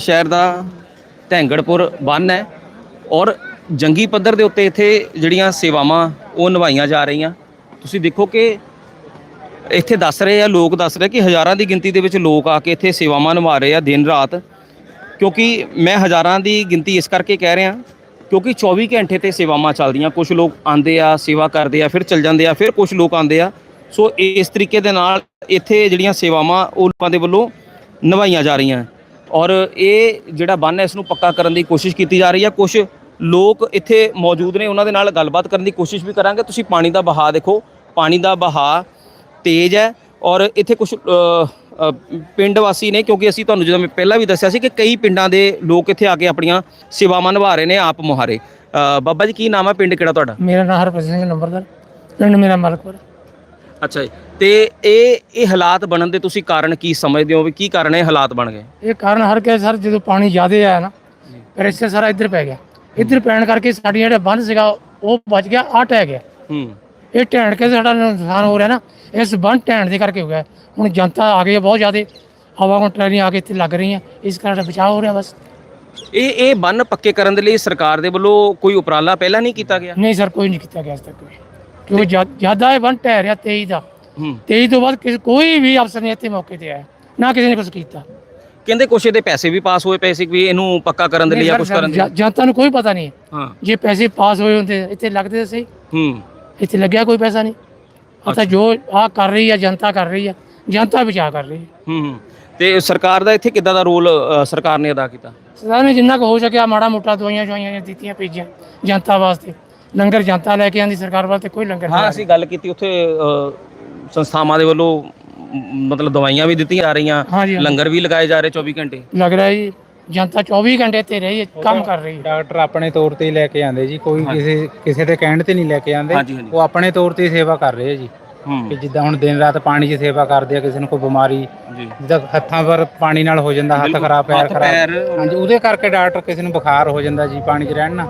ਸ਼ਹਿਰ ਦਾ ਢੈਂਗੜਪੁਰ ਬੰਨ ਹੈ ਔਰ ਜੰਗੀ ਪੱਧਰ ਦੇ ਉੱਤੇ ਇੱਥੇ ਜਿਹੜੀਆਂ ਸੇਵਾਵਾਂ ਉਹ ਨਿਭਾਈਆਂ ਜਾ ਰਹੀਆਂ। ਤੁਸੀਂ ਦੇਖੋ ਕਿ ਇੱਥੇ ਦੱਸ ਰਹੇ ਆ, ਲੋਕ ਦੱਸ ਰਹੇ ਕਿ ਹਜ਼ਾਰਾਂ ਦੀ ਗਿਣਤੀ ਦੇ ਵਿੱਚ ਲੋਕ ਆ ਕੇ ਇੱਥੇ ਸੇਵਾਵਾਂ ਨਿਭਾ ਰਹੇ ਆ ਦਿਨ ਰਾਤ। ਕਿਉਂਕਿ ਮੈਂ ਹਜ਼ਾਰਾਂ ਦੀ ਗਿਣਤੀ ਇਸ ਕਰਕੇ ਕਹਿ ਰਿਹਾ ਕਿਉਂਕਿ 24 ਘੰਟੇ ਤੇ ਸੇਵਾਵਾਂ ਚੱਲਦੀਆਂ। ਕੁਝ ਲੋਕ ਆਂਦੇ ਆ, ਸੇਵਾ ਕਰਦੇ ਆ, ਫਿਰ ਚੱਲ ਜਾਂਦੇ ਆ, ਫਿਰ ਕੁਝ ਲੋਕ ਆਂਦੇ ਆ। ਸੋ ਇਸ ਤਰੀਕੇ ਦੇ ਨਾਲ ਇੱਥੇ ਜਿਹੜੀਆਂ ਸੇਵਾਵਾਂ ਉਹ ਲੋਕਾਂ ਦੇ ਵੱਲੋਂ ਨਿਭਾਈਆਂ ਜਾ ਰਹੀਆਂ। ਔਰ ਇਹ ਜਿਹੜਾ ਬੰਨ ਹੈ, ਇਸ ਨੂੰ ਪੱਕਾ ਕਰਨ ਦੀ ਕੋਸ਼ਿਸ਼ ਕੀਤੀ ਜਾ ਰਹੀ ਹੈ। ਕੁਝ ਲੋਕ ਇੱਥੇ ਮੌਜੂਦ ਨੇ, ਉਹਨਾਂ ਦੇ ਨਾਲ ਗੱਲਬਾਤ ਕਰਨ ਦੀ ਕੋਸ਼ਿਸ਼ ਵੀ ਕਰਾਂਗੇ। ਤੁਸੀਂ ਪਾਣੀ ਦਾ ਬਹਾਅ ਦੇਖੋ। ਪਾਣੀ ਦਾ ਬਹਾਅ ਤੇਜ਼ ਹੈ ਔਰ ਇੱਥੇ ਕੁਝ ਪਿੰਡ ਵਾਸੀ ਨੇ, ਕਿਉਂਕਿ ਅਸੀਂ ਤੁਹਾਨੂੰ ਜਦੋਂ ਮੈਂ ਪਹਿਲਾਂ ਵੀ ਦੱਸਿਆ ਸੀ ਕਿ ਕਈ ਪਿੰਡਾਂ ਦੇ ਲੋਕ ਇੱਥੇ ਆ ਕੇ ਆਪਣੀਆਂ ਸੇਵਾਵਾਂ ਨਿਭਾ ਰਹੇ ਨੇ ਆਪ ਮੁਹਾਰੇ। ਬਾਬਾ ਜੀ, ਕੀ ਨਾਮ ਹੈ? ਪਿੰਡ ਕਿਹੜਾ ਤੁਹਾਡਾ? ਮੇਰਾ ਨਾਮ ਹਰਪ੍ਰੀਤ ਸਿੰਘ ਨੰਬਰਦਾਰ। ਪਿੰਡ ਮੇਰਾ ਮਲਕਪੁਰ। ਅੱਛਾ ਜੀ। ਤੇ ਇਹ ਇਹ ਹਾਲਾਤ ਬਣਨ ਦੇ ਤੁਸੀਂ ਕਾਰਨ ਕੀ ਸਮਝਦੇ ਹੋ ਵੀ ਕੀ ਕਾਰਨ ਇਹ ਹਾਲਾਤ ਬਣ ਗਏ? ਇਹ ਕਾਰਨ ਹਰ ਕੇ ਸਰ ਜਦੋਂ ਪਾਣੀ ਜ਼ਿਆਦਾ ਆਇਆ ਨਾ ਇਸੇ ਸਾਰਾ ਇੱਧਰ ਪੈ ਗਿਆ। ਇੱਧਰ ਪੈਣ ਕਰਕੇ ਸਾਡੀ ਜਿਹੜਾ ਬੰਨ ਸੀਗਾ ਉਹ ਬਚ ਗਿਆ ਆ ਟਹਿ ਗਿਆ। ਹੂੰ। ਇਹ ਢਹਿਣ ਕੇ ਸਾਡਾ ਨੁਕਸਾਨ ਹੋ ਰਿਹਾ ਨਾ ਇਸ ਬੰਨ ਢਹਿਣ ਦੇ ਕਰਕੇ ਹੋ ਗਿਆ। ਹੁਣ ਜਨਤਾ ਆ ਗਈ ਹੈ ਬਹੁਤ ਜ਼ਿਆਦਾ ਹਵਾ ਟ੍ਰੇਨਾਂ ਆ ਕੇ ਇੱਥੇ ਲੱਗ ਰਹੀਆਂ ਇਸ ਕਾਰਨ ਬਚਾਅ ਹੋ ਰਿਹਾ ਬਸ। ਇਹ ਇਹ ਬੰਨ ਪੱਕੇ ਕਰਨ ਦੇ ਲਈ ਸਰਕਾਰ ਦੇ ਵੱਲੋਂ ਕੋਈ ਉਪਰਾਲਾ ਪਹਿਲਾਂ ਨਹੀਂ ਕੀਤਾ ਗਿਆ? ਨਹੀਂ ਸਰ ਕੋਈ ਨਹੀਂ ਕੀਤਾ ਗਿਆ ਅੱਜ ਤੱਕ। ਕੋਈ ਜ਼ਿਆ- ਜ਼ਿਆਦਾ ਇਹ ਬੰਨ ਢਹਿ ਰਿਹਾ 23 ਦਾ। ਹੂੰ। 23 ਤੋਂ ਬਾਅਦ ਕੋਈ ਵੀ ਅਫਸਰ ਨਹੀਂ ਇੱਥੇ ਮੌਕੇ ਤੇ ਆਇਆ। ਨਾ ਕਿਸੇ ਨੇ ਕੁਝ ਕੀਤਾ। ਕਹਿੰਦੇ ਕੁਛ ਇਹਦੇ ਪੈਸੇ ਵੀ ਪਾਸ ਹੋਏ ਪਏ ਸੀ ਵੀ ਇਹਨੂੰ ਪੱਕਾ ਕਰਨ ਦੇ ਲਈ ਜਾਂ ਕੁਝ ਕਰਨ ਦੇ ਜਨਤਾ ਨੂੰ ਕੋਈ ਪਤਾ ਨਹੀਂ ਹੈ। ਜੇ ਪੈਸੇ ਪਾਸ ਹੋਏ ਹੁੰਦੇ ਇੱਥੇ ਲੱਗਦੇ ਸਹੀ। ਹੂੰ। ਇੱਥੇ ਲੱਗਿਆ ਕੋਈ ਪੈਸਾ ਨਹੀਂ। ਅੱਛਾ। ਜੋ ਆ ਕਰ ਰਹੀ ਹੈ ਜਨਤਾ ਕਰ ਰਹੀ ਹੈ ਜਨਤਾ ਬਚਾ ਕਰ ਰਹੀ ਹੈ ਹੂੰ। ਤੇ ਸਰਕਾਰ ਦਾ ਇੱਥੇ ਕਿੱਦਾਂ ਦਾ ਰੋਲ ਸਰਕਾਰ ਨੇ ਅਦਾ ਕੀਤਾ? ਸਰਕਾਰ ਨੇ ਜਿੰਨਾ ਕੁ ਹੋ ਸਕਿਆ ਮਾੜਾ ਮੋਟਾ ਦਵਾਈਆਂ ਸ਼ਵਾਈਆਂ ਦਿੱਤੀਆਂ ਭੇਜੀਆਂ ਜਨਤਾ ਵਾਸਤੇ। ਲੰਗਰ ਜਨਤਾ ਲੈ ਕੇ ਆਂਦੀ ਸਰਕਾਰ ਵਾਸਤੇ ਕੋਈ ਲੰਗਰ ਨਹੀਂ ਹਾਂ ਅਸੀਂ ਗੱਲ ਕੀਤੀ ਉੱਥੇ ਅ, ਸੰਸਥਾਵਾਂ ਦੇ ਵੱਲੋਂ ਮ, ਮਤਲਬ ਦਵਾਈਆਂ ਵੀ ਦਿੱਤੀਆਂ ਜਾ ਰਹੀਆਂ ਹਾਂਜੀ ਹਾਂਜੀ। ਲੰਗਰ ਵੀ ਲਗਾਏ ਜਾ ਰਹੇ 24 ਘੰਟੇ। ਲੱਗ ਰਿਹਾ ਜੀ ਜਨਤਾ 24 ਘੰਟੇ ਇੱਥੇ ਰਹੀ ਹੈ ਕੰਮ ਕਰ ਰਹੀ ਹੈ। ਡਾਕਟਰ ਆਪਣੇ ਤੌਰ ਤੇ ਹੀ ਲੈ ਕੇ ਆਂਦੇ ਜੀ ਕੋਈ ਕਿਸੇ ਕਿਸੇ ਦੇ ਕਹਿਣ ਤੇ ਨਹੀਂ ਲੈ ਕੇ ਆਂਦੇ ਹਾਂਜੀ ਹਾਂਜੀ ਉਹ ਆਪਣੇ ਤੌਰ ਤੇ ਹੀ ਸੇਵਾ ਕਰ ਰਹੇ ਆ ਜੀ। ਕਿ ਜਿੱਦਾਂ ਹੁਣ ਦਿਨ ਰਾਤ ਪਾਣੀ 'ਚ ਸੇਵਾ ਕਰਦੇ ਆ ਕਿਸੇ ਨੂੰ ਕੋਈ ਬਿਮਾਰੀ ਜਿੱਦਾਂ ਹੱਥਾਂ ਪਰ ਪਾਣੀ ਨਾਲ ਹੋ ਜਾਂਦਾ ਹੱਥ ਖਰਾਬ ਪੈਰ ਖਰਾਬ। ਹਾਂਜੀ ਉਹਦੇ ਕਰਕੇ ਡਾਕਟਰ ਕਿਸੇ ਨੂੰ ਬੁਖਾਰ ਹੋ ਜਾਂਦਾ ਜੀ ਪਾਣੀ 'ਚ ਰਹਿਣ ਨਾਲ।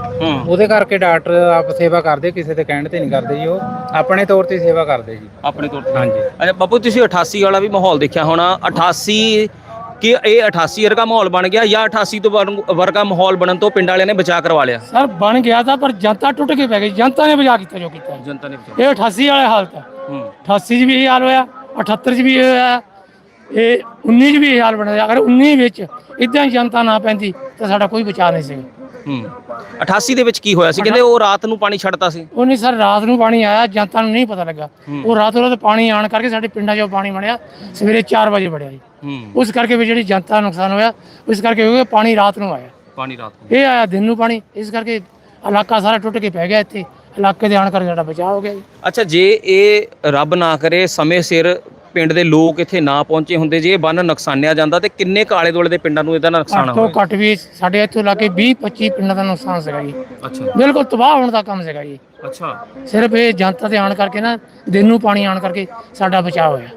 ਉਹਦੇ ਕਰਕੇ ਡਾਕਟਰ ਆਪ ਸੇਵਾ ਕਰਦੇ ਕਿਸੇ ਦੇ ਕਹਿਣ ਤੇ ਨਹੀਂ ਕਰਦੇ ਜੀ ਉਹ। ਆਪਣੇ ਤੌਰ ਤੇ ਸੇਵਾ ਕਰਦੇ ਜੀ। ਆਪਣੇ ਤੌਰ ਤੇ। ਹਾਂਜੀ। ਅੱਛਾ ਬਾਪੂ ਤੁਸੀਂ 88 ਵਾਲਾ ਵੀ ਮਾਹੌਲ ਦੇਖਿਆ ਹੋਣਾ। 88 ਕਿ ਇਹ 88 ਵਰਗਾ ਮਾਹੌਲ ਬਣ ਗਿਆ ਜਾਂ 88 ਤੋਂ ਵਰ- ਵਰਗਾ ਮਾਹੌਲ ਬਣਨ ਤੋਂ ਪਿੰਡ ਵਾਲਿਆਂ ਨੇ ਬਚਾਅ ਕਰਵਾ ਲਿਆ? ਸਰ ਬਣ ਗਿਆ ਤਾਂ ਪਰ ਜਨਤਾ ਟੁੱਟ ਕੇ ਪੈ ਗਈ। ਜਨਤਾ ਨੇ ਬਚਾ ਕੀਤਾ ਜੋ ਕੀਤਾ। ਜਨਤਾ ਨੇ ਬਚਾਅ ਇਹ 88 ਵਾਲਾ ਹਾਲਤ ਹੈ। ਹੂੰ। 88 ਚ ਵੀ ਇਹ ਹਾਲ ਹੋਇਆ 78 ਚ ਵੀ ਇਹ ਹੋਇਆ। ਇਹ 19 ਚ ਵੀ ਹਾਲ ਬਣਿਆ। ਅਗਰ 19 ਵਿੱਚ ਇਦਾਂ ਹੀ ਜਨਤਾ ਨਾ ਪੈਂਦੀ ਤਾਂ ਸਾਡਾ ਕੋਈ ਬਚਾਅ ਨਹੀਂ ਸੀ ਹੂੰ। 88 ਦੇ ਵਿੱਚ ਕੀ ਹੋਇਆ ਸੀ? ਕਹਿੰਦੇ ਉਹ ਰਾਤ ਨੂੰ ਪਾਣੀ ਛੱਡਤਾ ਸੀ। ਉਹਨੇ ਸਰ ਰਾਤ ਨੂੰ ਪਾਣੀ ਆਇਆ ਜਨਤਾ ਨੂੰ ਨਹੀਂ ਪਤਾ ਲੱਗਾ। ਉਹ ਰਾਤ ਰਾਤ ਪਾਣੀ ਆਣ ਕਰਕੇ ਸਾਡੇ ਪਿੰਡਾਂ 'ਚੋਂ ਪਾਣੀ ਬਣਿਆ। ਸਵੇਰੇ 4 ਵਜੇ ਵੜਿਆ ਜੀ। ਹੂੰ। ਉਸ ਕਰਕੇ ਵੀ ਜਿਹੜੀ ਜਨਤਾ ਦਾ ਨੁਕਸਾਨ ਹੋਇਆ ਉਸ ਕਰਕੇ ਹੋ ਗਿਆ ਪਾਣੀ ਰਾਤ ਨੂੰ ਆਇਆ। ਪਾਣੀ ਰਾਤ ਨੂੰ। ਇਹ ਆਇਆ ਦਿਨ ਨੂੰ ਪਾਣੀ ਇਸ ਕਰਕੇ ਇਲਾਕਾ ਸਾਰਾ ਟੁੱਟ ਕੇ ਪੈ ਗਿਆ ਇੱਥੇ। ਇਲਾਕੇ ਦੇ ਆਣ ਕਰਕੇ ਸਾਡਾ ਬਚਾਅ ਹੋ ਗਿਆ ਜੀ। ਅੱਛਾ ਜੇ ਇਹ ਰੱਬ ਨਾ ਕਰੇ ਸਮੇਂ ਸਿਰ ਪਿੰਡ ਦੇ ਲੋਕ ਇੱਥੇ ਨਾ ਪਹੁੰਚੇ ਹੁੰਦੇ ਜੇ ਇਹ ਬੰਨ ਨੁਕਸਾਨਿਆ ਜਾਂਦਾ ਤੇ ਕਿੰਨੇ ਕਾਲੇ ਦੁਆਲੇ ਦੇ ਪਿੰਡਾਂ ਨੂੰ ਇਹਦਾ ਨੁਕਸਾਨ ਘੱਟ ਤੋਂ ਹੋਇਆ ਘੱਟ ਵੀ ਸਾਡੇ ਇੱਥੋਂ ਲਾ ਕੇ 20 25 ਪਿੰਡਾਂ ਦਾ ਨੁਕਸਾਨ ਸੀਗਾ ਜੀ। ਅੱਛਾ। ਬਿਲਕੁਲ ਤਬਾਹ ਹੋਣ ਦਾ ਕੰਮ ਸੀਗਾ ਜੀ। ਅੱਛਾ। ਸਿਰਫ ਇਹ ਜਨਤਾ ਦੇ ਆਣ ਕਰਕੇ ਨਾ ਦਿਨ ਨੂੰ ਪਾਣੀ ਆਣ ਕਰਕੇ ਸਾਡਾ ਬਚਾਅ ਹੋਇਆ।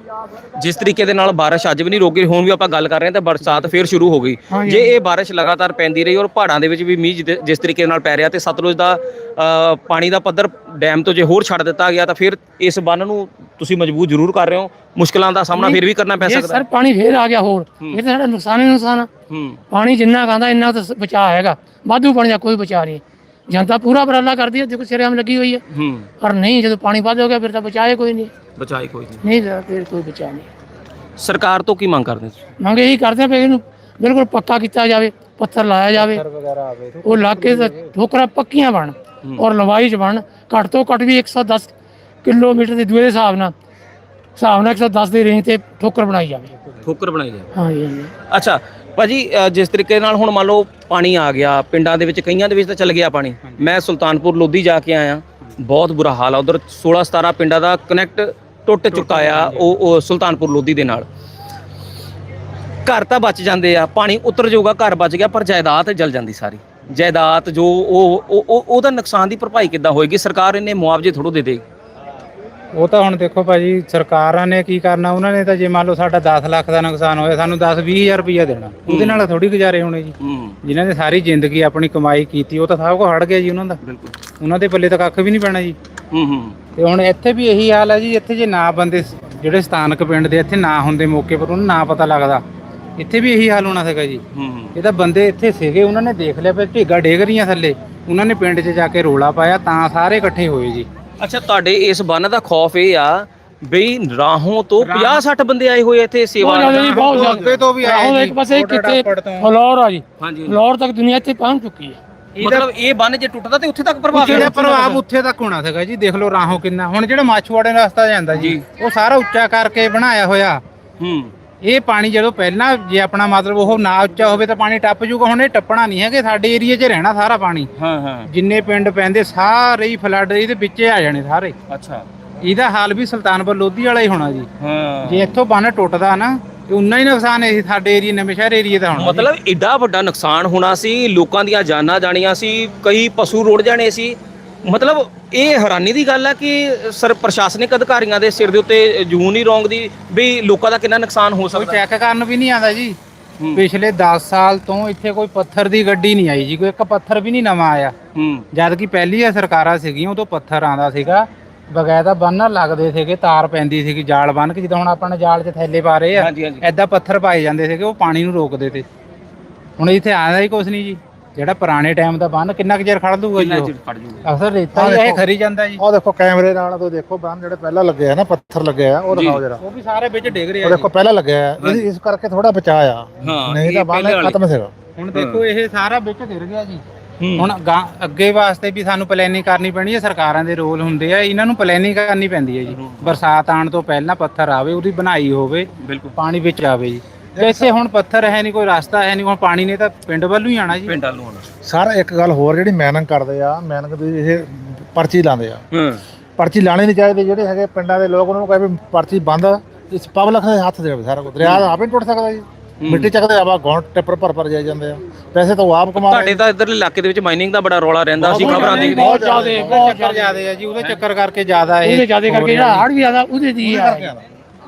ਜਿਸ ਤਰੀਕੇ ਦੇ ਨਾਲ ਬਾਰਿਸ਼ ਅੱਜ ਵੀ ਨਹੀਂ ਰੁਕੀ ਹੁਣ ਵੀ ਆਪਾਂ ਗੱਲ ਕਰ ਰਹੇ ਹਾਂ ਤਾਂ ਬਰਸਾਤ ਫੇਰ ਸ਼ੁਰੂ ਹੋ ਗਈ। ਹਾਂਜੀ। ਜੇ ਇਹ ਬਾਰਿਸ਼ ਲਗਾਤਾਰ ਪੈਂਦੀ ਰਹੀ ਔਰ ਪਹਾੜਾਂ ਦੇ ਵਿੱਚ ਵੀ ਮੀਂਹ ਜਿਸ ਤਰੀਕੇ ਨਾਲ ਪੈ ਰਿਹਾ ਤੇ ਸਤਲੁਜ ਦਾ ਅ, ਪਾਣੀ ਦਾ ਪੱਧਰ ਡੈਮ ਤੋਂ ਜੇ ਹੋਰ ਛੱਡ ਦਿੱਤਾ ਗਿਆ ਤਾਂ ਫਿਰ ਇਸ ਬੰਨ ਨੂੰ ਤੁਸੀਂ ਮਜ਼ਬੂਤ ਜ਼ਰੂਰ ਕਰ ਰਹੇ ਹੋ। ਮੁਸ਼ਕਲਾਂ ਦਾ ਸਾਹਮਣਾ ਫਿਰ ਵੀ ਕਰਨਾ ਪੈ ਜੇ ਸਕਦਾ। ਸਰ ਪਾਣੀ ਫੇਰ ਆ ਗਿਆ ਹੋਰ ਇਹ ਤਾਂ ਸਾਡਾ ਨੁਕਸਾਨ ਹੀ ਨੁਕਸਾਨ ਆ। ਹੂੰ। ਪਾਣੀ ਜਿੰਨਾ ਖਾਂਦਾ ਇੰਨਾ ਤਾਂ ਬਚਾਅ ਹੈਗਾ। ਵਾਧੂ ਪਾਣੀ ਦਾ ਕੋਈ ਬਚਾਅ ਨਹੀਂ। ਜਨਤਾ ਪੂਰਾ ਉਪਰਾਲਾ ਕਰਦੀ ਹੈ ਦੇਖੋ ਸਿਰੇਆਮ ਲੱਗੀ ਹੋਈ ਹੈ। ਹੂੰ। ਪਰ ਨਹੀਂ ਜਦੋਂ ਪਾਣੀ ਵੱਧ ਹੋ ਗਿਆ ਫਿਰ ਤਾਂ ਬਚਾਏ ਕੋਈ ਨਹੀਂ। ਬਚਾਈ ਕੋਈ ਨਹੀਂ। ਨਹੀਂ ਤਾਂ ਫਿਰ ਕੋਈ ਬਚਾਅ ਨਹੀਂ। ਸਰਕਾਰ ਤੋਂ ਕੀ ਮੰਗ ਕਰਦੇ ਤੁਸੀਂ? ਮੰਗ ਇਹੀ ਕਰਦੇ ਆ ਵੀ ਇਹਨੂੰ ਬਿਲਕੁਲ ਪੱਕਾ ਕੀਤਾ ਜਾਵੇ ਪੱਥਰ ਲਾਇਆ ਜਾਵੇ। ਵਗੈਰਾ ਆਵੇ ਉਹ ਇਲਾਕੇ ਦਾ ਠੋਕਰਾਂ ਪੱਕੀਆਂ ਬਣ ਔਰ ਲੰਬਾਈ ਚ ਬਣ। ਘੱਟ ਤੋਂ ਘੱਟ ਵੀ 110 ਕਿਲੋਮੀਟਰ ਦੇ ਦੂਏ ਦੇ ਹਿਸਾਬ ਨਾਲ ਹਿਸਾਬ ਨਾਲ 110 ਦੀ ਰੇਂਜ ਤੇ ਠੋਕਰ ਬਣਾਈ ਜਾਵੇ। ਠੋਕਰ ਬਣਾਈ ਜਾਏ ਹਾਂਜੀ ਹਾਂਜੀ। ਅੱਛਾ ਭਾਜੀ ਅ, ਜਿਸ ਤਰੀਕੇ ਨਾਲ ਹੁਣ ਮੰਨ ਲਓ ਪਾਣੀ ਆ ਗਿਆ ਪਿੰਡਾਂ ਦੇ ਵਿੱਚ ਕਈਆਂ ਦੇ ਵਿੱਚ ਤਾਂ ਚਲ ਗਿਆ ਪਾਣੀ। ਮੈਂ ਸੁਲਤਾਨਪੁਰ ਲੋਧੀ ਜਾ ਕੇ ਆਇਆ। ਬਹੁਤ ਬੁਰਾ ਹਾਲ ਆ। ਉਧਰ 16 17 ਪਿੰਡਾਂ ਦਾ ਕਨੈਕਟ ਟੁੱਟ ਚੁੱਕਾ ਆ ਉਹ ਉਹ ਸੁਲਤਾਨਪੁਰ ਲੋਧੀ ਦੇ ਨਾਲ। ਘਰ ਤਾਂ ਬਚ ਜਾਂਦੇ ਆ। ਪਾਣੀ ਉਤਰ ਜਾਊਗਾ ਘਰ ਬਚ ਗਿਆ ਪਰ ਜਾਇਦਾਦ ਜਲ ਜਾਂਦੀ ਸਾਰੀ। ਜਾਇਦਾਦ ਜੋ ਉਹ ਉਹ- ਉਹ ਉਹਦਾ ਨੁਕਸਾਨ ਦੀ ਭਰਪਾਈ ਕਿੱਦਾਂ ਹੋਏਗੀ? ਸਰਕਾਰ ਇਹਨੇ ਮੁਆਵਜ਼ੇ ਥੋੜੋ ਦੇ ਦੇਗੀ। ਉਹ ਤਾਂ ਹੁਣ ਦੇਖੋ ਭਾਜੀ ਸਰਕਾਰਾਂ ਨੇ ਕੀ ਕਰਨਾ ਉਹਨਾਂ ਨੇ ਤਾਂ ਜੇ ਮੰਨ ਲਓ ਸਾਡਾ 10 ਲੱਖ ਦਾ ਨੁਕਸਾਨ ਹੋਇਆ ਸਾਨੂੰ 10 20000 ਰੁਪਈਆ ਦੇਣਾ। ਉਹਦੇ ਨਾਲ ਥੋੜੀ ਗੁਜ਼ਾਰੇ ਹੋਣੇ ਜੀ। ਜਿਨ੍ਹਾਂ ਨੇ ਸਾਰੀ ਜ਼ਿੰਦਗੀ ਆਪਣੀ ਕਮਾਈ ਕੀਤੀ ਉਹ ਤਾਂ ਸਭ ਕੁਝ ਹੜ ਗਿਆ ਜੀ ਉਹਨਾਂ ਦਾ। ਬਿਲਕੁਲ। ਉਹਨਾਂ ਦੇ ਪੱਲੇ ਤਾਂ ਕੱਖ ਵੀ ਨਹੀਂ ਪੈਣਾ ਜੀ। ਤੇ ਹੁਣ ਇੱਥੇ ਵੀ ਇਹੀ ਹਾਲ ਹੈ ਜੀ ਇੱਥੇ ਜੇ ਨਾ ਬੰਦੇ ਜਿਹੜੇ ਸਥਾਨਕ ਪਿੰਡ ਦੇ ਇੱਥੇ ਨਾ ਹੁੰਦੇ ਮੌਕੇ ਪਰ ਉਹਨੂੰ ਨਾ ਪਤਾ ਲੱਗਦਾ। ਇੱਥੇ ਵੀ ਇਹੀ ਹਾਲ ਹੋਣਾ ਸੀਗਾ ਜੀ। ਇਹ ਤਾਂ ਬੰਦੇ ਇੱਥੇ ਸੀਗੇ ਉਹਨਾਂ ਨੇ ਦੇਖ ਲਿਆ ਫਿਰ ਢੇਗਾ ਡੇਗ ਰਹੀਆਂ ਥੱਲੇ। ਉਹਨਾਂ ਨੇ ਪਿੰਡ 'ਚ ਜਾ ਕੇ ਰੋਲਾ ਪਾਇਆ ਤਾਂ ਸਾਰੇ ਇਕੱਠੇ ਹੋਏ ਜੀ। ਅੱਛਾ ਤੁਹਾਡੇ ਇਸ ਬੰਨ ਦਾ ਖੌਫ ਇਹ ਆ ਬਈ ਰਾਹੋਂ ਤੋਂ 50 60 ਬੰਦੇ ਆਏ ਹੋਏ ਇੱਥੇ ਸੇਵਾ ਬਹੁਤ ਜ਼ਿਆਦਾ ਜੀ ਬਹੁਤ ਤੋਂ ਜ਼ਿਆਦਾ। ਅੱਗੇ ਤੋਂ ਵੀ ਆਏ ਜੀ, ਇੱਕ ਪਾਸੇ ਕੋਟੜਾ ਕਿੱਥੇ ਟੱਪੜ ਤੋਂ। ਫਲੋਰ ਆ ਜੀ। ਹਾਂਜੀ ਫਲੋਰ ਤੱਕ ਦੁਨੀਆ ਇੱਥੇ ਪਹੁੰਚ ਚੁੱਕੀ ਹੈ। ਮਤਲਬ ਇਹ ਬੰਨ ਜੇ ਟੁੱਟਦਾ ਤੇ ਉੱਥੇ ਤੱਕ ਪ੍ਰਭਾਵ ਜਿਹੜਾ ਪ੍ਰਭਾਵ ਉੱਥੇ ਤੱਕ ਹੋਣਾ ਸੀਗਾ ਜੀ ਦੇਖ ਲਓ ਰਾਹੋਂ ਕਿੰਨਾ। ਹੁਣ ਜਿਹੜਾ ਮਾਛੂਵਾੜੇ ਦਾ ਰਸਤਾ ਜਾਂਦਾ ਜੀ ਉਹ ਸਾਰਾ ਉੱਚਾ ਕਰਕੇ ਬਣਾਇਆ ਹੋਇਆ। ਹੂੰ। ਇਹ ਪਾਣੀ ਜਦੋਂ ਪਹਿਲਾਂ ਜੇ ਆਪਣਾ ਮਤਲਬ ਉਹ ਨਾ ਉੱਚਾ ਹੋਵੇ ਤਾਂ ਪਾਣੀ ਟੱਪ ਜੂਗਾ ਹੁਣ ਇਹ ਟੱਪਣਾ ਨਹੀਂ ਹੈਗੇ ਸਾਡੇ ਏਰੀਆ 'ਚ ਰਹਿਣਾ ਸਾਰਾ ਪਾਣੀ। ਹਾਂ ਹਾਂ। ਜਿੰਨੇ ਪਿੰਡ ਪੈਂਦੇ ਸਾਰੇ ਹੀ ਫਲੱਡ ਇਹਦੇ ਵਿੱਚੇ ਆ ਜਾਣੇ ਸਾਰੇ। ਅੱਛਾ। ਇਹਦਾ ਹਾਲ ਵੀ ਸੁਲਤਾਨਪੁਰ ਲੋਧੀ ਵਾਲਾ ਹੀ ਹੋਣਾ ਜੀ। ਹਾਂ। ਜੇ ਇੱਥੋਂ ਬੰਨ ਟੁੱਟਦਾ ਨਾ ਤੇ ਉਨਾ ਹੀ ਨੁਕਸਾਨ ਇਹ ਸਾਡੇ ਏਰੀਆ ਨਵੇਂ ਸ਼ਹਿਰ ਏਰੀਆ ਦਾ ਹੋਣਾ। ਮਤਲਬ ਏਡਾ ਵੱਡਾ ਨੁਕਸਾਨ ਹੋਣਾ ਸੀ ਲੋਕਾਂ ਦੀਆਂ ਜਾਨਾਂ ਜਾਣੀਆਂ ਸੀ ਕਈ ਪਸ਼ੂ ਰੁੜ ਜਾਣੇ ਸੀ ਮਤਲਬ ਇਹ ਹੈਰਾਨੀ ਦੀ ਗੱਲ ਹੈ ਕਿ ਸਰ ਪ੍ਰਸ਼ਾਸਨਿਕ ਅਧਿਕਾਰੀਆਂ ਦੇ ਸਿਰ ਦੇ ਉੱਤੇ ਜੂਨ ਨਹੀਂ ਰੋਂਗਦੀ ਵੀ ਲੋਕਾਂ ਦਾ ਕਿੰਨਾ ਨੁਕਸਾਨ ਹੋ ਕੋਈ ਸਕਦਾ ਚੈੱਕ ਕਰਨ ਵੀ ਨਹੀਂ ਆਉਂਦਾ ਜੀ। ਹੂੰ। ਪਿਛਲੇ 10 ਸਾਲ ਤੋਂ ਇੱਥੇ ਕੋਈ ਪੱਥਰ ਦੀ ਗੱਡੀ ਨਹੀਂ ਆਈ ਜੀ। ਕੋਈ ਇੱਕ ਪੱਥਰ ਵੀ ਨਹੀਂ ਨਵਾਂ ਆਇਆ। ਹੂੰ। ਜਦ ਕਿ ਪਹਿਲੀਆਂ ਸਰਕਾਰਾਂ ਸੀਗੀਆਂ ਉਦੋਂ ਪੱਥਰ ਆਂਦਾ ਸੀਗਾ। ਬਗੈਦਾ ਬੰਨ ਲੱਗਦੇ ਸੀਗੇ ਤਾਰ ਪੈਂਦੀ ਸੀਗੀ ਜਾਲ ਬੰਨ ਕੇ ਜਿੱਦਾਂ ਹੁਣ ਆਪਾਂ ਨੇ ਜਾਲ 'ਚ ਥੈਲੇ ਪਾ ਰਹੇ ਆ ਹਾਂਜੀ ਹਾਂਜੀ। ਐਦਾਂ ਪੱਥਰ ਪਾਏ ਜਾਂਦੇ ਸੀਗੇ ਉਹ ਪਾਣੀ ਨੂੰ ਰੋਕਦੇ ਤੇ। ਹੁਣ ਇੱਥੇ ਆਉਂਦਾ ਹੀ ਕੁਛ ਨਹੀਂ ਜੀ। ਜਿਹੜਾ ਪੁਰਾਣੇ ਟਾਈਮ ਦਾ ਬੰਨ ਕਿੰਨਾ ਕੁ ਚਿਰ ਖੜ ਦੂਗਾ ਜੀ ਕਿੰਨਾ ਉਹ? ਚਿਰ ਖੜ ਜੂਗਾ ਅਕਸਰ ਰੇਤਾ ਹੀ ਇਹ ਖਰੀ ਜਾਂਦਾ ਜੀ। ਉਹ ਦੇਖੋ ਕੈਮਰੇ ਨਾਲ ਤੋਂ ਦੇਖੋ ਬੰਨ ਜਿਹੜੇ ਪਹਿਲਾਂ ਲੱਗੇ ਆ ਨਾ ਪੱਥਰ ਲੱਗੇ ਆ ਉਹ। ਦਿਖਾਓ ਜਰਾ। ਉਹ ਵੀ ਸਾਰੇ ਵਿੱਚ ਡਿੱਗ ਉਹ ਰਿਹਾ ਦੇਖੋ ਪਹਿਲਾਂ ਲੱਗਿਆ ਇਸ ਕਰਕੇ ਥੋੜਾ ਬਚਾ ਆ। ਹਾਂ, ਨਹੀਂ ਇਹ ਤਾਂ ਬੰਨ ਵਾਲੇ। ਖਤਮ ਸੀਗਾ। ਹੁਣ ਦੇਖੋ ਇਹ ਸਾਰਾ ਵਿੱਚ ਗਿਰ ਗਿਆ ਜੀ। ਹੁਣ ਗਾਂ- ਅੱਗੇ ਵਾਸਤੇ ਵੀ ਸਾਨੂੰ ਪਲੈਨਿੰਗ ਕਰਨੀ ਪੈਣੀ ਹੈ ਸਰਕਾਰਾਂ ਦੇ ਰੋਲ ਹੁੰਦੇ ਆ ਇਹਨਾਂ ਨੂੰ ਪਲੈਨਿੰਗ ਕਰਨੀ ਪੈਂਦੀ ਹੈ ਜੀ। ਬਰਸਾਤ ਆਉਣ ਤੋਂ ਪਹਿਲਾਂ ਪੱਥਰ ਆਵੇ ਉਹਦੀ ਬਣਾਈ ਹੋਵੇ ਬਿਲਕੁਲ। ਪਾਣੀ ਵਿੱਚ ਆਵੇ ਜੀ। ਵੈਸੇ ਹੁਣ ਪੱਥਰ ਹੈ ਨਹੀਂ ਕੋਈ ਰਸਤਾ ਹੈ ਨਹੀਂ ਹੁਣ ਪਾਣੀ ਨੇ ਤਾਂ ਪਿੰਡ ਵੱਲੋਂ ਹੀ ਆਣਾ ਜੀ। ਪਿੰਡਾਂ ਨੂੰ ਹੋਣਾ ਸਾਰਾ ਇੱਕ ਗੱਲ ਹੋਰ ਜਿਹੜੀ ਮੈਨਿੰਗ ਕਰਦੇ ਆ ਮੈਨਿੰਗ ਦੀ ਇਹ ਪਰਚੀ ਲਾਉਂਦੇ ਆ। ਹੂੰ। ਪਰਚੀ ਲਾਣੀ ਨਹੀਂ ਚਾਹੀਦੀ ਜਿਹੜੇ ਹੈਗੇ ਪਿੰਡਾਂ ਦੇ ਲੋਕ ਉਹਨਾਂ ਨੂੰ ਕਹੇ ਵੀ ਪਰਚੀ ਬੰਦ ਇਸ ਪਬਲਿਕ ਦੇ ਹੱਥ ਦੇ ਹੋਵੇ ਸਾਰਾ ਕੁਝ ਦਰਿਆ ਆਪੇ ਟੁੱਟ ਸਕਦਾ ਜੀ। ਮਿੱਟੀ ਚੱਕਦੇ ਆਵਾ ਗੌਂਟ ਟਿੱਪਰ ਭਰ ਭਰ ਜਾਈ ਜਾਂਦੇ ਆ। ਪੈਸੇ ਤਾਂ ਉਹ ਆਪ ਕਮਾ ਤੁਹਾਡੇ ਤਾਂ ਇਧਰਲੇ ਇਲਾਕੇ ਦੇ ਵਿੱਚ ਮਾਈਨਿੰਗ ਦਾ ਬੜਾ ਰੌਲਾ ਰਹਿੰਦਾ ਅਸੀਂ ਖਬਰਾਂ ਦੇਖਦੇ ਬਹੁਤ ਜ਼ਿਆਦੇ ਬਹੁਤ ਚੱਕਰ ਜ਼ਿਆਦੇ ਆ ਜੀ ਉਹਦੇ ਚੱਕਰ ਕਰਕੇ ਜ਼ਿਆਦਾ ਇਹ ਉਹਦੇ ਜ਼ਿਆਦੇ ਕਰਕੇ ਜਿਹੜਾ ਹੜ ਵੀ ਆਦਾ ਉਹਦੇ ਦੀ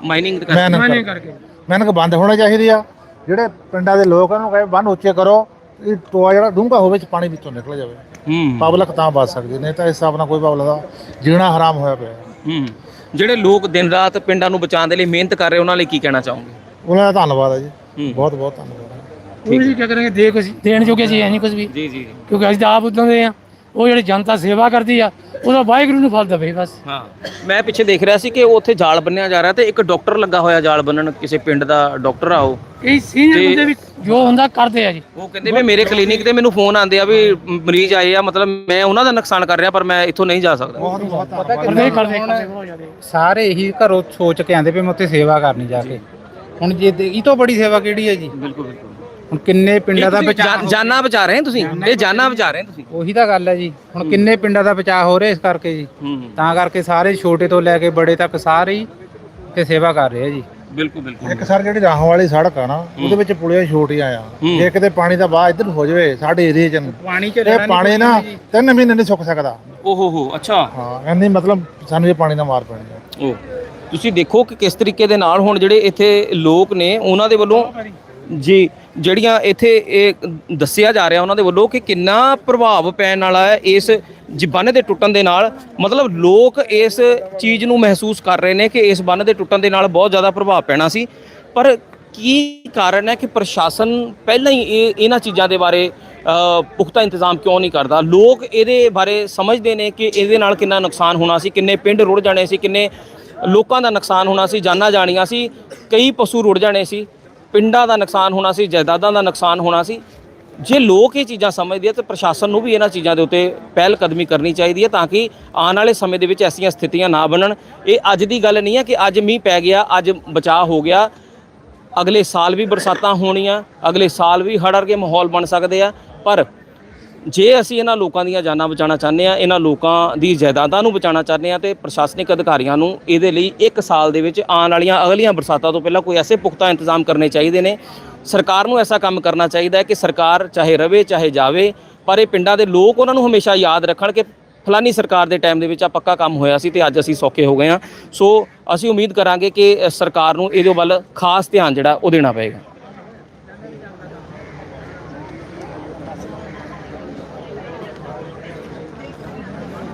ਮਾਈਨਿੰਗ ਦਾ ਮੈਨਿੰਗ ਕਰਕੇ। ਮੈਨਿੰਗ ਬੰਦ ਹੋਣੀ ਚਾਹੀਦੀ ਆ। ਜਿਹੜੇ ਪਿੰਡਾਂ ਦੇ ਲੋਕ ਆ, ਉਹਨਾਂ ਨੂੰ ਕਹੇ ਬੰਨ ਉੱਚੇ ਕਰੋ ਇਹ ਟੋਆ ਜਿਹੜਾ ਡੂੰਘਾ ਹੋਵੇ ਚ ਪਾਣੀ ਵਿੱਚੋਂ ਨਿਕਲ ਜਾਵੇ। ਹੂੰ। ਪਬਲਿਕ ਤਾਂ ਬਚ ਸਕਦੀ ਨਹੀਂ ਤਾਂ ਇਸ ਹਿਸਾਬ ਨਾਲ ਕੋਈ ਪਬਲਿਕ ਦਾ ਜੀਣਾ ਹਰਾਮ ਹੋਇਆ ਪਿਆ। ਹੂੰ। ਜਿਹੜੇ ਲੋਕ ਦਿਨ ਰਾਤ ਪਿੰਡਾਂ ਨੂੰ ਬਚਾਉਣ ਦੇ ਲਈ ਮਿਹਨਤ ਕਰ ਰਹੇ ਉਹਨਾਂ ਲਈ ਕੀ ਕਹਿਣਾ ਚਾਹੋਗੇ? ਉਹਨਾਂ ਦਾ ਧੰਨਵਾਦ ਹੈ ਜੀ। ਬਹੁਤ ਬਹੁਤ ਧੰਨਵਾਦ ਹੈ ਉਹ ਵੀ ਕੀ ਕਰਾਂਗੇ ਦੇ ਕੁਝ ਦੇਣ ਜੋਗੇ ਸੀ ਹੈ ਨਹੀਂ ਕੁਝ ਵੀ। ਜੀ ਜੀ। ਕਿਉਂਕਿ ਅਸੀਂ ਤਾਂ ਆਪ ਉਦੋਂ ਦੇ ਆ। ਉਹ ਜਿਹੜੀ ਜਨਤਾ ਸੇਵਾ ਕਰਦੀ ਆ ਉਹਦਾ ਵਾਹਿਗੁਰੂ ਨੂੰ ਫਲ ਦਵੇ ਬਸ। ਹਾਂ। ਮੈਂ ਪਿੱਛੇ ਦੇਖ ਰਿਹਾ ਸੀ ਕਿ ਉੱਥੇ ਜਾਲ ਬੰਨਿਆ ਜਾ ਰਿਹਾ ਤੇ ਇੱਕ ਡਾਕਟਰ ਲੱਗਾ ਹੋਇਆ ਜਾਲ ਬੰਨਣ ਕਿਸੇ ਪਿੰਡ ਦਾ ਡਾਕਟਰ ਆ ਉਹ। ਕਈ ਸੀਨੀਅਰ ਬੰਦੇ ਵੀ ਜੋ ਹੁੰਦਾ ਕਰਦੇ ਆ ਜੀ। ਉਹ ਕਹਿੰਦੇ ਵੀ ਮੇਰੇ ਕਲੀਨਿਕ ਤੇ ਮੈਨੂੰ ਫੋਨ ਆਉਂਦੇ ਆ ਵੀ ਮਰੀਜ਼ ਆਏ ਆ ਮਤਲਬ ਮੈਂ ਉਹਨਾਂ ਦਾ ਨੁਕਸਾਨ ਕਰ ਰਿਹਾ ਪਰ ਮੈਂ ਇੱਥੋਂ ਨਹੀਂ ਜਾ ਸਕਦਾ। ਕਰਦੇ ਸਾਰੇ ਇਹੀ ਘਰੋਂ ਸੋਚ ਕੇ ਆਂਦੇ ਵੀ ਮੈਂ ਉੱਥੇ ਸੇਵਾ ਕਰਨੀ ਜਾ ਕੇ। ਹੁਣ ਜੇ ਇਹ ਤੋਂ ਬੜੀ ਸੇਵਾ ਕਿਹੜੀ ਹੈ ਜੀ? ਬਿਲਕੁਲ ਬਿਲਕੁਲ। ਹੁਣ ਕਿੰਨੇ ਪਿੰਡਾਂ ਦਾ ਬਚਾਅ ਹੋ- ਜਾਨਾਂ ਬਚਾ ਰਹੇ ਹੋ ਤੁਸੀਂ? ਇਹ ਜਾਨਾਂ ਬਚਾ ਰਹੇ ਹੋ ਤੁਸੀਂ? ਉਹੀ ਤਾਂ ਗੱਲ ਹੈ ਜੀ। ਹੁਣ ਕਿੰਨੇ ਪਿੰਡਾਂ ਦਾ ਬਚਾਅ ਹੋ ਰਿਹਾ ਇਸ ਕਰਕੇ ਜੀ? ਹੂੰ ਤਾਂ ਕਰਕੇ ਸਾਰੇ ਛੋਟੇ ਤੋਂ ਲੈ ਕੇ ਬੜੇ ਤੱਕ ਸਾਰੇ ਹੀ ਤੇ ਸੇਵਾ ਕਰ ਰਹੇ ਆ ਜੀ। ਬਿਲਕੁਲ ਬਿਲਕੁਲ। ਇੱਕ ਸਰ ਜਿਹੜੀ ਰਾਹੋਂ ਵਾਲੀ ਸੜਕ ਆ ਨਾ ਉਹਦੇ ਵਿੱਚ ਪੁਲੀਆਂ ਛੋਟੀਆਂ ਆ ਹੂੰ। ਜੇ ਕਿਤੇ ਪਾਣੀ ਦਾ ਵਾਹ ਇੱਧਰ ਹੋ ਜਾਵੇ ਸਾਡੇ ਏਰੀਏ 'ਚ ਪਾਣੀ ਚ ਇਹ ਪਾਣੀ ਨਾ ਤਿੰਨ ਮਹੀਨੇ ਨਹੀਂ ਸੁੱਕ ਸਕਦਾ। ਓਹੋ ਹੋ ਅੱਛਾ। ਹਾਂ ਇੰਨੀ ਮਤਲਬ ਸਾਨੂੰ ਇਹ ਪਾਣੀ ਦਾ ਮਾਰ ਪੈਣੀ ਉਹ ਤੁਸੀਂ ਦੇਖੋ ਕਿ ਕਿਸ ਤਰੀਕੇ ਦੇ ਨਾਲ ਹੁਣ ਜਿਹੜੇ ਇੱਥੇ ਲੋਕ ਨੇ ਉਹਨਾਂ ਦੇ ਵੱਲੋਂ ਜੀ, ਜਿਹੜੀਆਂ ਇੱਥੇ ਇਹ ਦੱਸਿਆ ਜਾ ਰਿਹਾ ਉਹਨਾਂ ਦੇ ਵੱਲੋਂ ਕਿ ਕਿੰਨਾ ਪ੍ਰਭਾਵ ਪੈਣ ਵਾਲਾ ਹੈ ਇਸ ਜੀ ਬੰਨ ਦੇ ਟੁੱਟਣ ਦੇ ਨਾਲ। ਮਤਲਬ ਲੋਕ ਇਸ ਚੀਜ਼ ਨੂੰ ਮਹਿਸੂਸ ਕਰ ਰਹੇ ਨੇ ਕਿ ਇਸ ਬੰਨ ਦੇ ਟੁੱਟਣ ਦੇ ਨਾਲ ਬਹੁਤ ਜ਼ਿਆਦਾ ਪ੍ਰਭਾਵ ਪੈਣਾ ਸੀ। ਪਰ ਕੀ ਕਾਰਨ ਹੈ ਕਿ ਪ੍ਰਸ਼ਾਸਨ ਪਹਿਲਾਂ ਹੀ ਇਹ, ਇਹਨਾਂ ਚੀਜ਼ਾਂ ਦੇ ਬਾਰੇ ਪੁਖਤਾ ਇੰਤਜ਼ਾਮ ਕਿਉਂ ਨਹੀਂ ਕਰਦਾ? ਲੋਕ ਇਹਦੇ ਬਾਰੇ ਸਮਝਦੇ ਨੇ ਕਿ ਇਹਦੇ ਨਾਲ ਕਿੰਨਾ ਨੁਕਸਾਨ ਹੋਣਾ ਸੀ, ਕਿੰਨੇ ਪਿੰਡ ਰੁੜ ਜਾਣੇ ਸੀ, ਕਿੰਨੇ ਲੋਕਾਂ ਦਾ ਨੁਕਸਾਨ ਹੋਣਾ ਸੀ, ਜਾਨਾਂ ਜਾਣੀਆਂ ਸੀ, ਕਈ ਪਸ਼ੂ ਰੁੜ ਜਾਣੇ ਸੀ। ਪਿੰਡਾਂ ਦਾ ਨੁਕਸਾਨ ਹੋਣਾ ਸੀ, ਜਾਇਦਾਦਾਂ ਦਾ ਨੁਕਸਾਨ ਹੋਣਾ ਸੀ। ਜੇ ਲੋਕ ਇਹ ਚੀਜ਼ਾਂ ਸਮਝਦੇ ਆ ਤਾਂ ਪ੍ਰਸ਼ਾਸਨ ਨੂੰ ਵੀ ਇਹਨਾਂ ਚੀਜ਼ਾਂ ਦੇ ਉੱਤੇ ਪਹਿਲ ਕਦਮੀ ਕਰਨੀ ਚਾਹੀਦੀ ਹੈ ਤਾਂ ਕਿ ਆਉਣ ਵਾਲੇ ਸਮੇਂ ਦੇ ਵਿੱਚ ਐਸੀਆਂ ਸਥਿਤੀਆਂ ਨਾ ਬਣਨ। ਇਹ ਅੱਜ ਦੀ ਗੱਲ ਨਹੀਂ ਹੈ ਕਿ ਅੱਜ ਮੀਂਹ ਪੈ ਗਿਆ, ਅੱਜ ਬਚਾਅ ਹੋ ਗਿਆ। ਅਗਲੇ ਸਾਲ ਵੀ ਬਰਸਾਤਾਂ ਹੋਣੀਆਂ, ਅਗਲੇ ਸਾਲ ਵੀ ਹੜ੍ਹ ਵਰਗੇ ਮਾਹੌਲ ਬਣ ਸਕਦੇ ਆ। ਪਰ ਜੇ ਅਸੀਂ ਇਹਨਾਂ ਲੋਕਾਂ ਦੀਆਂ ਜਾਨਾਂ ਬਚਾਉਣਾ ਚਾਹੁੰਦੇ ਆ ਇਹਨਾਂ ਲੋਕਾਂ ਦੀ ਜਾਇਦਾਦਾਂ ਨੂੰ ਬਚਾਉਣਾ ਚਾਹੁੰਦੇ ਆ ਤੇ ਪ੍ਰਸ਼ਾਸਨਿਕ ਅਧਿਕਾਰੀਆਂ ਨੂੰ ਇਹਦੇ ਲਈ ਇੱਕ ਸਾਲ ਦੇ ਵਿੱਚ ਆਉਣ ਵਾਲੀਆਂ ਅਗਲੀਆਂ ਬਰਸਾਤਾਂ ਤੋਂ ਪਹਿਲਾਂ ਕੋਈ ਐਸੇ ਪੁਖਤਾ ਇੰਤਜ਼ਾਮ ਕਰਨੇ ਚਾਹੀਦੇ ਨੇ। ਸਰਕਾਰ ਨੂੰ ਐਸਾ ਕੰਮ ਕਰਨਾ ਚਾਹੀਦਾ ਹੈ ਕਿ ਸਰਕਾਰ ਚਾਹੇ ਰਵੇ, ਚਾਹੇ ਜਾਵੇ, ਪਰ ਇਹ ਪਿੰਡਾਂ ਦੇ ਲੋਕ ਉਹਨਾਂ ਨੂੰ ਹਮੇਸ਼ਾ ਯਾਦ ਰੱਖਣ ਕਿ ਫਲਾਨੀ ਸਰਕਾਰ ਦੇ ਟਾਈਮ ਦੇ ਵਿੱਚ ਆ ਪੱਕਾ ਕੰਮ ਹੋਇਆ ਸੀ ਤੇ ਅੱਜ ਅਸੀਂ ਸੌਖੇ ਹੋ ਗਏ ਆ ਸੋ ਅਸੀਂ ਉਮੀਦ ਕਰਾਂਗੇ ਕਿ ਸਰਕਾਰ ਨੂੰ ਇਹਦੇ ਵੱਲ ਖਾਸ ਧਿਆਨ ਜਿਹੜਾ ਉਹ ਦੇਣਾ ਪਏਗਾ।